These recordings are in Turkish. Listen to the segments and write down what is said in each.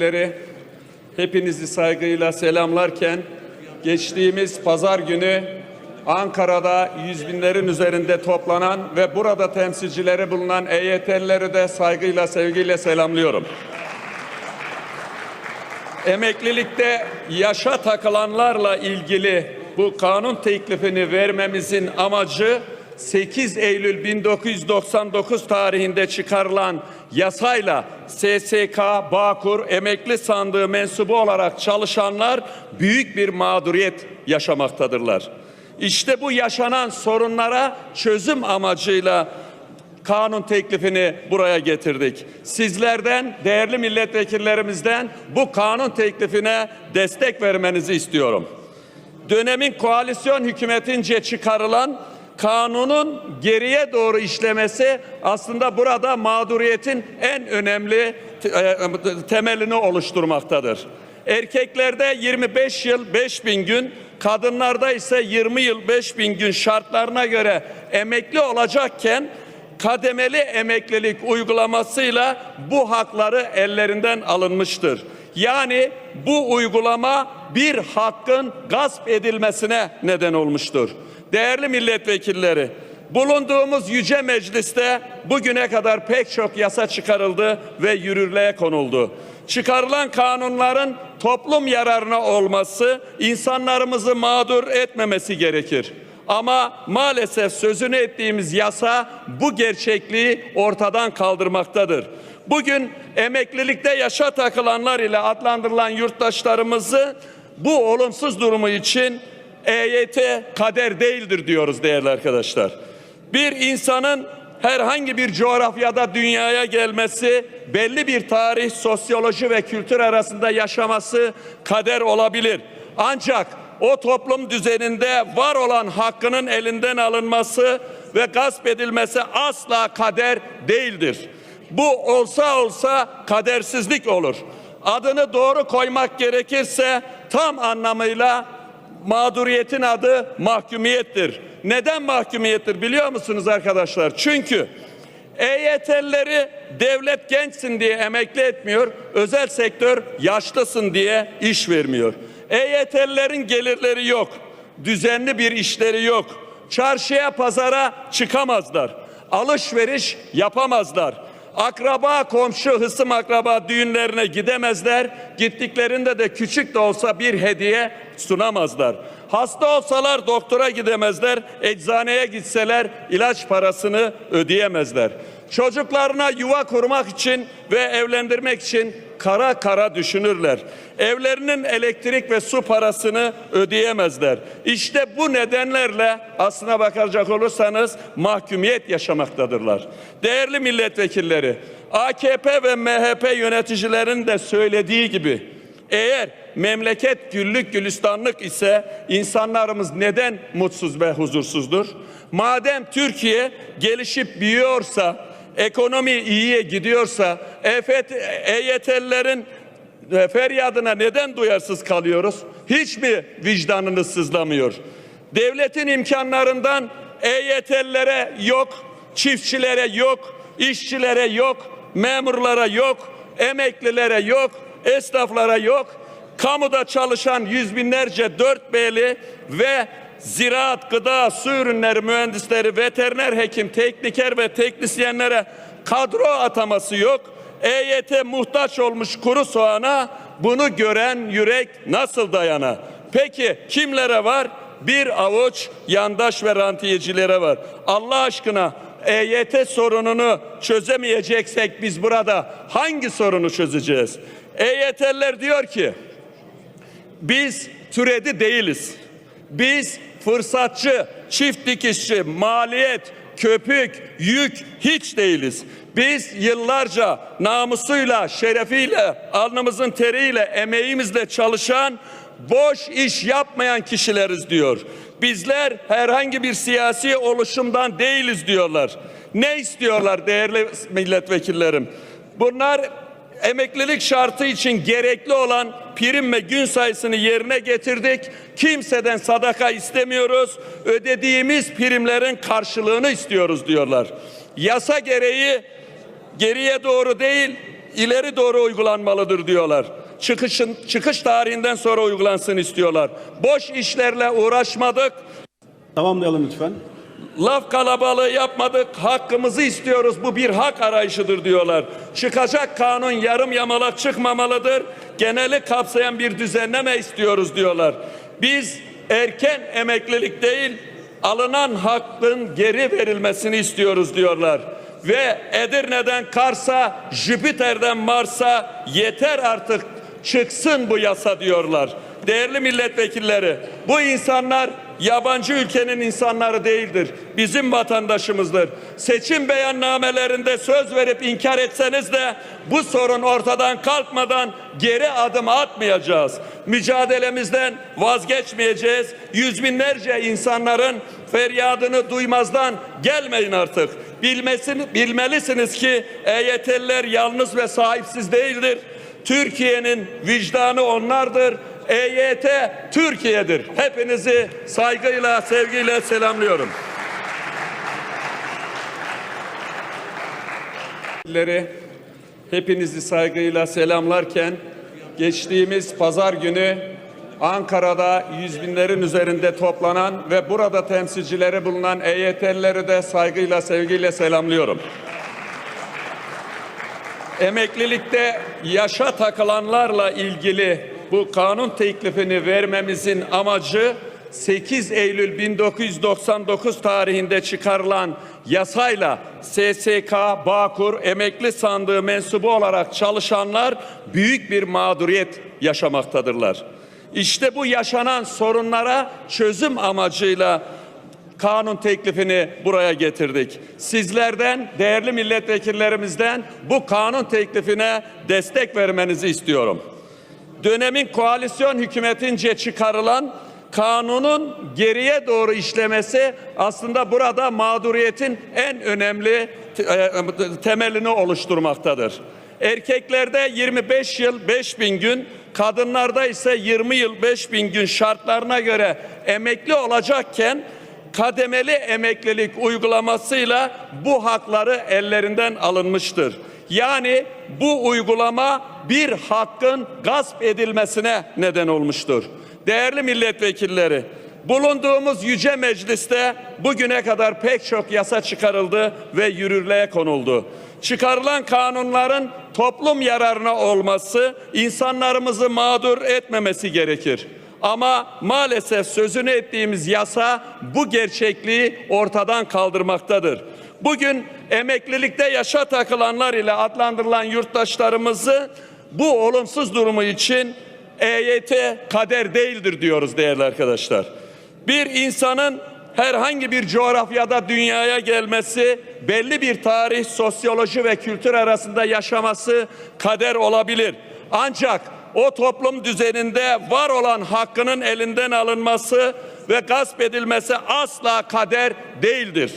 Leri hepinizi saygıyla selamlarken geçtiğimiz pazar günü Ankara'da yüz binlerin üzerinde toplanan ve burada temsilcileri bulunan EYT'lileri de saygıyla sevgiyle selamlıyorum. Emeklilikte yaşa takılanlarla ilgili bu kanun teklifini vermemizin amacı 8 Eylül 1999 tarihinde çıkarılan yasayla SSK, Bağkur, emekli sandığı mensubu olarak çalışanlar büyük bir mağduriyet yaşamaktadırlar. İşte bu yaşanan sorunlara çözüm amacıyla kanun teklifini buraya getirdik. Sizlerden, değerli milletvekillerimizden bu kanun teklifine destek vermenizi istiyorum. Dönemin koalisyon hükümetince çıkarılan kanunun geriye doğru işlemesi aslında burada mağduriyetin en önemli e, temelini oluşturmaktadır. Erkeklerde 25 yıl 5000 gün, kadınlarda ise 20 yıl 5000 gün şartlarına göre emekli olacakken kademeli emeklilik uygulamasıyla bu hakları ellerinden alınmıştır. Yani bu uygulama bir hakkın gasp edilmesine neden olmuştur. Değerli milletvekilleri, bulunduğumuz yüce mecliste bugüne kadar pek çok yasa çıkarıldı ve yürürlüğe konuldu. Çıkarılan kanunların toplum yararına olması, insanlarımızı mağdur etmemesi gerekir. Ama maalesef sözünü ettiğimiz yasa bu gerçekliği ortadan kaldırmaktadır. Bugün emeklilikte yaşa takılanlar ile adlandırılan yurttaşlarımızı bu olumsuz durumu için EYT kader değildir diyoruz değerli arkadaşlar. Bir insanın herhangi bir coğrafyada dünyaya gelmesi, belli bir tarih, sosyoloji ve kültür arasında yaşaması kader olabilir. Ancak o toplum düzeninde var olan hakkının elinden alınması ve gasp edilmesi asla kader değildir. Bu olsa olsa kadersizlik olur. Adını doğru koymak gerekirse tam anlamıyla mağduriyetin adı mahkumiyettir. Neden mahkumiyettir biliyor musunuz arkadaşlar? Çünkü EYT'lileri devlet gençsin diye emekli etmiyor, özel sektör yaşlısın diye iş vermiyor. EYT'lilerin gelirleri yok, düzenli bir işleri yok. Çarşıya pazara çıkamazlar, alışveriş yapamazlar. Akraba, komşu, hısım akraba düğünlerine gidemezler. Gittiklerinde de küçük de olsa bir hediye sunamazlar. Hasta olsalar doktora gidemezler. Eczaneye gitseler ilaç parasını ödeyemezler. Çocuklarına yuva kurmak için ve evlendirmek için kara kara düşünürler. Evlerinin elektrik ve su parasını ödeyemezler. İşte bu nedenlerle aslına bakacak olursanız mahkumiyet yaşamaktadırlar. Değerli milletvekilleri, AKP ve MHP yöneticilerin de söylediği gibi eğer memleket güllük gülistanlık ise insanlarımız neden mutsuz ve huzursuzdur? Madem Türkiye gelişip büyüyorsa, ekonomi iyiye gidiyorsa, EFT, EYT'lilerin e, feryadına neden duyarsız kalıyoruz? Hiç mi vicdanınız sızlamıyor? Devletin imkanlarından EYT'lilere yok, çiftçilere yok, işçilere yok, memurlara yok, emeklilere yok, esnaflara yok. Kamuda çalışan yüz binlerce dört beli ve ziraat, gıda, su ürünleri mühendisleri, veteriner hekim, tekniker ve teknisyenlere kadro ataması yok. EYT muhtaç olmuş kuru soğana bunu gören yürek nasıl dayana? Peki kimlere var? Bir avuç yandaş ve rantiyecilere var. Allah aşkına EYT sorununu çözemeyeceksek biz burada hangi sorunu çözeceğiz? EYT'liler diyor ki biz türedi değiliz. Biz fırsatçı, çift dikişçi, maliyet, köpük, yük hiç değiliz. Biz yıllarca namusuyla, şerefiyle, alnımızın teriyle, emeğimizle çalışan, boş iş yapmayan kişileriz diyor. Bizler herhangi bir siyasi oluşumdan değiliz diyorlar. Ne istiyorlar değerli milletvekillerim? Bunlar emeklilik şartı için gerekli olan prim ve gün sayısını yerine getirdik. Kimseden sadaka istemiyoruz. Ödediğimiz primlerin karşılığını istiyoruz diyorlar. Yasa gereği geriye doğru değil ileri doğru uygulanmalıdır diyorlar. Çıkışın çıkış tarihinden sonra uygulansın istiyorlar. Boş işlerle uğraşmadık. Tamamlayalım lütfen. Laf kalabalığı yapmadık, hakkımızı istiyoruz. Bu bir hak arayışıdır diyorlar. Çıkacak kanun yarım yamalak çıkmamalıdır. Geneli kapsayan bir düzenleme istiyoruz diyorlar. Biz erken emeklilik değil, alınan hakkın geri verilmesini istiyoruz diyorlar. Ve Edirne'den Kars'a, Jüpiter'den Mars'a yeter artık çıksın bu yasa diyorlar. Değerli milletvekilleri, bu insanlar yabancı ülkenin insanları değildir. Bizim vatandaşımızdır. Seçim beyannamelerinde söz verip inkar etseniz de bu sorun ortadan kalkmadan geri adım atmayacağız. Mücadelemizden vazgeçmeyeceğiz. Yüz binlerce insanların feryadını duymazdan gelmeyin artık. Bilmesini, bilmelisiniz ki EYT'liler yalnız ve sahipsiz değildir. Türkiye'nin vicdanı onlardır. EYT Türkiye'dir. Hepinizi saygıyla, sevgiyle selamlıyorum. Hepinizi saygıyla selamlarken geçtiğimiz pazar günü Ankara'da yüz binlerin üzerinde toplanan ve burada temsilcileri bulunan EYT'lileri de saygıyla, sevgiyle selamlıyorum. Emeklilikte yaşa takılanlarla ilgili bu kanun teklifini vermemizin amacı 8 Eylül 1999 tarihinde çıkarılan yasayla SSK, Bağkur, emekli sandığı mensubu olarak çalışanlar büyük bir mağduriyet yaşamaktadırlar. İşte bu yaşanan sorunlara çözüm amacıyla kanun teklifini buraya getirdik. Sizlerden, değerli milletvekillerimizden bu kanun teklifine destek vermenizi istiyorum. Dönemin koalisyon hükümetince çıkarılan kanunun geriye doğru işlemesi aslında burada mağduriyetin en önemli e, temelini oluşturmaktadır. Erkeklerde 25 yıl 5000 gün, kadınlarda ise 20 yıl 5000 gün şartlarına göre emekli olacakken kademeli emeklilik uygulamasıyla bu hakları ellerinden alınmıştır. Yani bu uygulama bir hakkın gasp edilmesine neden olmuştur. Değerli milletvekilleri, bulunduğumuz yüce mecliste bugüne kadar pek çok yasa çıkarıldı ve yürürlüğe konuldu. Çıkarılan kanunların toplum yararına olması, insanlarımızı mağdur etmemesi gerekir. Ama maalesef sözünü ettiğimiz yasa bu gerçekliği ortadan kaldırmaktadır. Bugün emeklilikte yaşa takılanlar ile adlandırılan yurttaşlarımızı bu olumsuz durumu için EYT kader değildir diyoruz değerli arkadaşlar. Bir insanın herhangi bir coğrafyada dünyaya gelmesi, belli bir tarih, sosyoloji ve kültür arasında yaşaması kader olabilir. Ancak o toplum düzeninde var olan hakkının elinden alınması ve gasp edilmesi asla kader değildir.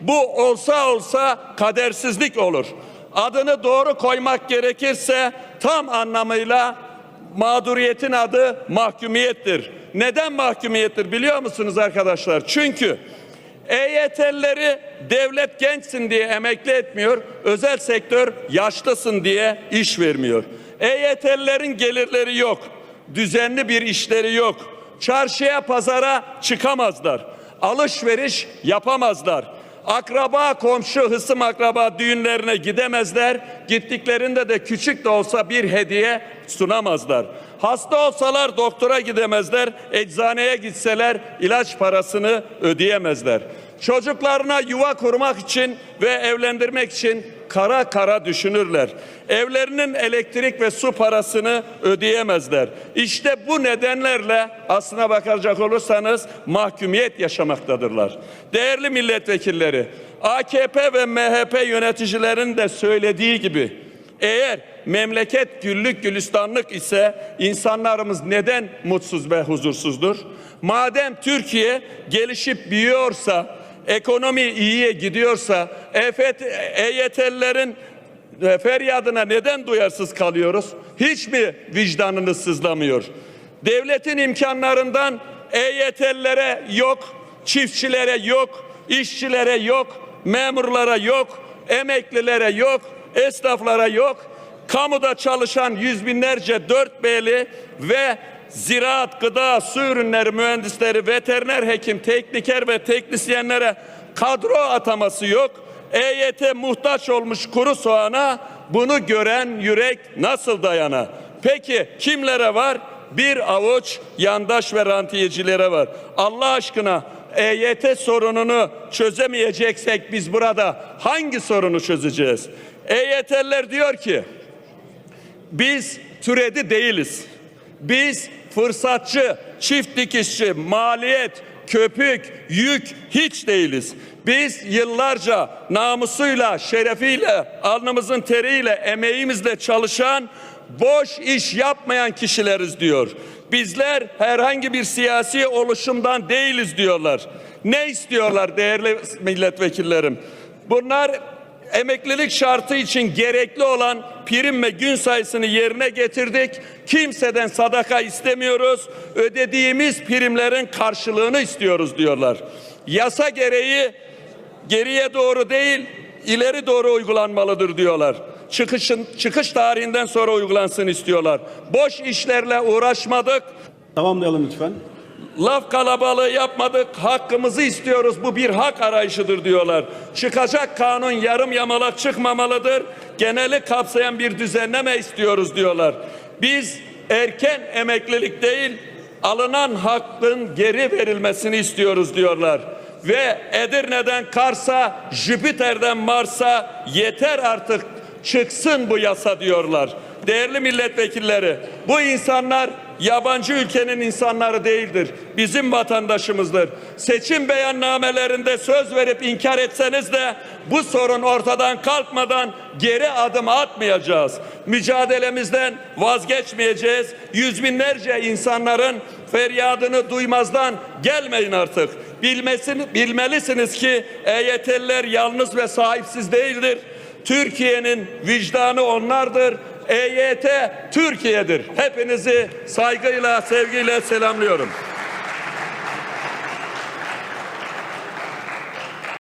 Bu olsa olsa kadersizlik olur. Adını doğru koymak gerekirse tam anlamıyla mağduriyetin adı mahkumiyettir. Neden mahkumiyettir biliyor musunuz arkadaşlar? Çünkü EYT'lileri devlet gençsin diye emekli etmiyor, özel sektör yaşlısın diye iş vermiyor. EYT'lilerin gelirleri yok, düzenli bir işleri yok. Çarşıya pazara çıkamazlar, alışveriş yapamazlar. Akraba, komşu, hısım akraba düğünlerine gidemezler. Gittiklerinde de küçük de olsa bir hediye sunamazlar. Hasta olsalar doktora gidemezler. Eczaneye gitseler ilaç parasını ödeyemezler. Çocuklarına yuva kurmak için ve evlendirmek için kara kara düşünürler. Evlerinin elektrik ve su parasını ödeyemezler. İşte bu nedenlerle aslına bakacak olursanız mahkumiyet yaşamaktadırlar. Değerli milletvekilleri, AKP ve MHP yöneticilerinin de söylediği gibi eğer memleket güllük gülistanlık ise insanlarımız neden mutsuz ve huzursuzdur? Madem Türkiye gelişip büyüyorsa, ekonomi iyiye gidiyorsa, EFT, EYT'lilerin e, feryadına neden duyarsız kalıyoruz? Hiç mi vicdanınız sızlamıyor? Devletin imkanlarından EYT'lilere yok, çiftçilere yok, işçilere yok, memurlara yok, emeklilere yok, esnaflara yok. kamuda çalışan yüz binlerce 4B'li ve ziraat, gıda, su ürünleri mühendisleri, veteriner hekim, tekniker ve teknisyenlere kadro ataması yok. EYT muhtaç olmuş kuru soğana bunu gören yürek nasıl dayana? Peki kimlere var? Bir avuç yandaş ve rantiyecilere var. Allah aşkına EYT sorununu çözemeyeceksek biz burada hangi sorunu çözeceğiz? EYT'liler diyor ki biz türedi değiliz. Biz fırsatçı, çift dikişçi, maliyet, köpük, yük hiç değiliz. Biz yıllarca namusuyla, şerefiyle, alnımızın teriyle, emeğimizle çalışan, boş iş yapmayan kişileriz diyor. Bizler herhangi bir siyasi oluşumdan değiliz diyorlar. Ne istiyorlar değerli milletvekillerim? Bunlar emeklilik şartı için gerekli olan prim ve gün sayısını yerine getirdik. Kimseden sadaka istemiyoruz. Ödediğimiz primlerin karşılığını istiyoruz diyorlar. Yasa gereği geriye doğru değil, ileri doğru uygulanmalıdır diyorlar. Çıkışın çıkış tarihinden sonra uygulansın istiyorlar. Boş işlerle uğraşmadık. Tamamlayalım lütfen. Laf kalabalığı yapmadık, hakkımızı istiyoruz. Bu bir hak arayışıdır diyorlar. Çıkacak kanun yarım yamalak çıkmamalıdır. Geneli kapsayan bir düzenleme istiyoruz diyorlar. Biz erken emeklilik değil, alınan hakkın geri verilmesini istiyoruz diyorlar. Ve Edirne'den Kars'a, Jüpiter'den Mars'a yeter artık çıksın bu yasa diyorlar. Değerli milletvekilleri, bu insanlar yabancı ülkenin insanları değildir. Bizim vatandaşımızdır. Seçim beyannamelerinde söz verip inkar etseniz de bu sorun ortadan kalkmadan geri adım atmayacağız. Mücadelemizden vazgeçmeyeceğiz. Yüz binlerce insanların feryadını duymazdan gelmeyin artık. Bilmesini, bilmelisiniz ki EYT'liler yalnız ve sahipsiz değildir. Türkiye'nin vicdanı onlardır. EYT Türkiye'dir. Hepinizi saygıyla, sevgiyle selamlıyorum.